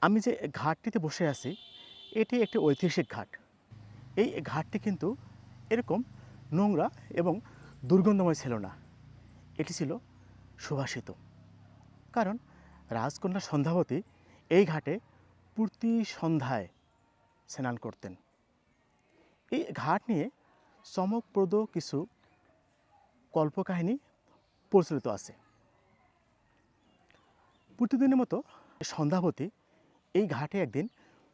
আমি যে ঘাটটিতে বসে আছি, এটি একটি ঐতিহাসিক ঘাট। এই ঘাটটি কিন্তু এরকম নোংরা এবং দুর্গন্ধময় ছিল না। এটি ছিল সুভাষিত। কারণ রাজকন্যা সন্ধ্যাবতী এই ঘাটে প্রতি সন্ধ্যায় স্নান করতেন। এই ঘাট নিয়ে চমকপ্রদ কিছু কল্পকাহিনী প্রচলিত আছে। প্রতিদিনের মতো সন্ধ্যাবতী এই ঘাটে একদিন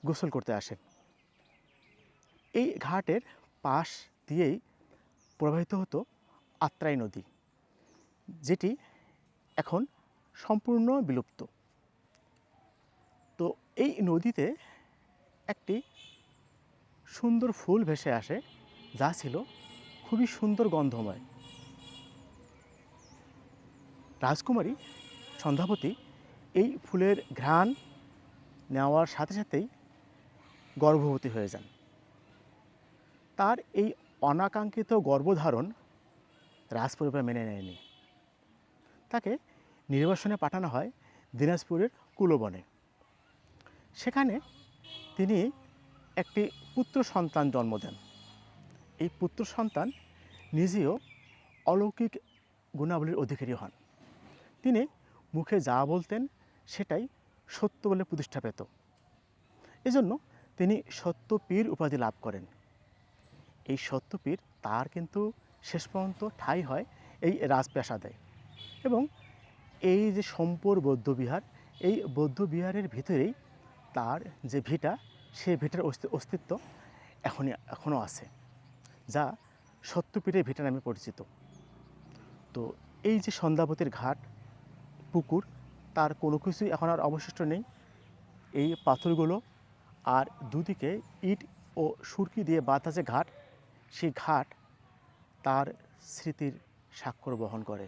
গোসল করতে আসেন। এই ঘাটের পাশ দিয়েই প্রবাহিত হতো আত্রাই নদী, যেটি এখন সম্পূর্ণ বিলুপ্ত। তো এই নদীতে একটি সুন্দর ফুল ভেসে আসে, যা ছিল খুবই সুন্দর গন্ধময়। রাজকুমারী সন্ধ্যাপতি এই ফুলের ঘ্রাণ নেওয়ার সাথে সাথেই গর্ভবতী হয়ে যান। তার এই অনাকাঙ্ক্ষিত গর্ভধারণ রাজপরিবার মেনে নেয়নি। তাকে নির্বাসনে পাঠানো হয় দিনাজপুরের কুলবনে। সেখানে তিনি একটি পুত্র সন্তান জন্ম দেন। এই পুত্র সন্তান নিজেও অলৌকিক গুণাবলীর অধিকারী হন। তিনি মুখে যা বলতেন সেটাই সত্য বলে প্রতিষ্ঠা পেত। এজন্য তিনি সত্যপীর উপাধি লাভ করেন। এই সত্যপীর তার কিন্তু শেষ পর্যন্ত ঠাঁই হয় এই রাজপ্রাসাদে এবং এই যে সম্পর বৌদ্ধবিহার এই বৌদ্ধবিহারের ভিতরেই তার যে ভিটা সেই ভিটার অস্তি- অস্তিত্ব এখনই, এখনও আছে, যা সত্যপীরের ভিটা নামে পরিচিত। তো এই যে সন্ধ্যাবতীর ঘাট, পুকুর তার কোনো কিছুই এখন আর অবশিষ্ট নেই। এই পাথরগুলো আর দুদিকে ইট ও সুরকি দিয়ে যে ঘাট, সেই ঘাট তার স্মৃতির স্বাক্ষর বহন করে।